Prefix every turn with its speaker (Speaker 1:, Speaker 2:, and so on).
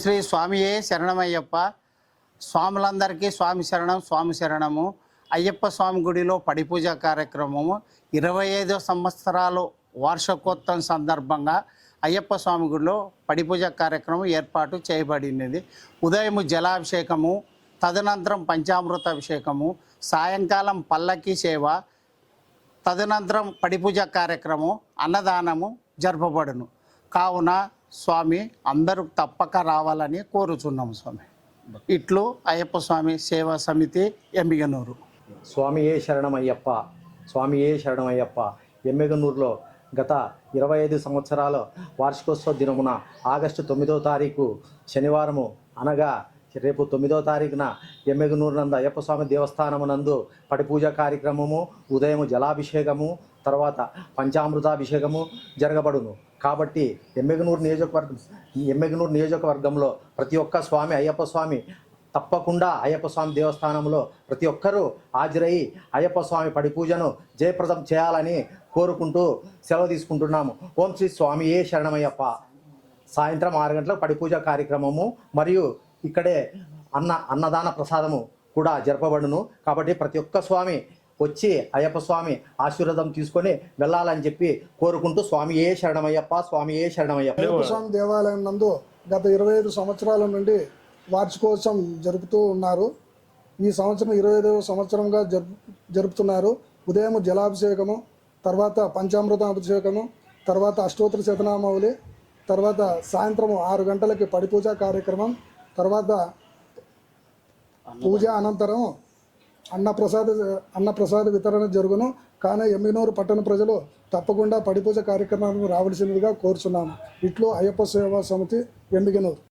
Speaker 1: శ్రీ స్వామియే శరణమయ్యప్ప. స్వాములందరికీ స్వామి శరణం స్వామి శరణము. అయ్యప్ప స్వామి గుడిలో పడిపూజ కార్యక్రమము. ఇరవై ఐదో సంవత్సరాలు వార్షికోత్సవం సందర్భంగా అయ్యప్ప స్వామి గుడిలో పడిపూజ కార్యక్రమం ఏర్పాటు చేయబడినది. ఉదయం జలాభిషేకము తదనంతరం పంచామృత అభిషేకము సాయంకాలం పల్లకి సేవ తదనంతరం పడిపూజ కార్యక్రమం అన్నదానము జరపబడును. కావున స్వామి అందరూ తప్పక రావాలని కోరుచున్నాము స్వామి. ఇట్లు అయ్యప్ప స్వామి సేవా సమితి ఎంబిగనూరు
Speaker 2: ఏ శరణమయ్యప్ప? స్వామియే శరణమయ్యప్ప? ఎమ్మిగనూరులో గత ఇరవై ఐదు సంవత్సరాల వార్షికోత్సవ దినమున ఆగస్టు తొమ్మిదో తారీఖు శనివారము అనగా రేపు తొమ్మిదో తారీఖున ఎమ్మెగనూరు నందు అయ్యప్ప స్వామి దేవస్థానము నందు పడిపూజ కార్యక్రమము ఉదయం జలాభిషేకము తర్వాత పంచామృతాభిషేకము జరగబడును. కాబట్టి ఎమ్మెగనూరు నియోజకవర్గం ఈ ఎమ్మెగనూరు నియోజకవర్గంలో ప్రతి ఒక్క స్వామి అయ్యప్ప స్వామి తప్పకుండా అయ్యప్ప స్వామి దేవస్థానంలో ప్రతి ఒక్కరూ హాజరై అయ్యప్ప స్వామి పడి పూజను జయప్రదం చేయాలని కోరుకుంటూ సెలవు తీసుకుంటున్నాము. ఓం శ్రీ స్వామియే శరణమయ్యప్ప. సాయంత్రం ఆరు గంటలకు పడి పూజ కార్యక్రమము మరియు ఇక్కడే అన్న అన్నదాన ప్రసాదము కూడా జరపబడును. కాబట్టి ప్రతి ఒక్క స్వామి వచ్చి అయ్యప్ప స్వామి ఆశీర్వాదం తీసుకొని వెళ్ళాలని చెప్పి కోరుకుంటూ స్వామియే శరణమయ్యప్ప స్వామియే శరణమయ్యప్ప.
Speaker 3: అయ్యప్ప స్వామి దేవాలయం నందు గత ఇరవై ఐదు సంవత్సరాల నుండి వార్షికోత్సవం జరుపుతూ ఉన్నారు. ఈ సంవత్సరం ఇరవై ఐదవ సంవత్సరంగా జరుపు జరుపుతున్నారు. ఉదయం జలాభిషేకము తర్వాత పంచామృత అభిషేకము తర్వాత అష్టోత్తర శతనామావళి తర్వాత సాయంత్రం ఆరు గంటలకి పడిపూజ కార్యక్రమం తర్వాత పూజ అనంతరం అన్నప్రసాద అన్నప్రసాద వితరణ జరుగును. కానీ ఎమ్మినూరు పట్టణ ప్రజలు తప్పకుండా పడిపూజ కార్యక్రమానికి రావాల్సిందిగా కోరుచున్నాము. ఇట్లు అయ్యప్ప సేవా సమితి ఎమ్మిగనూరు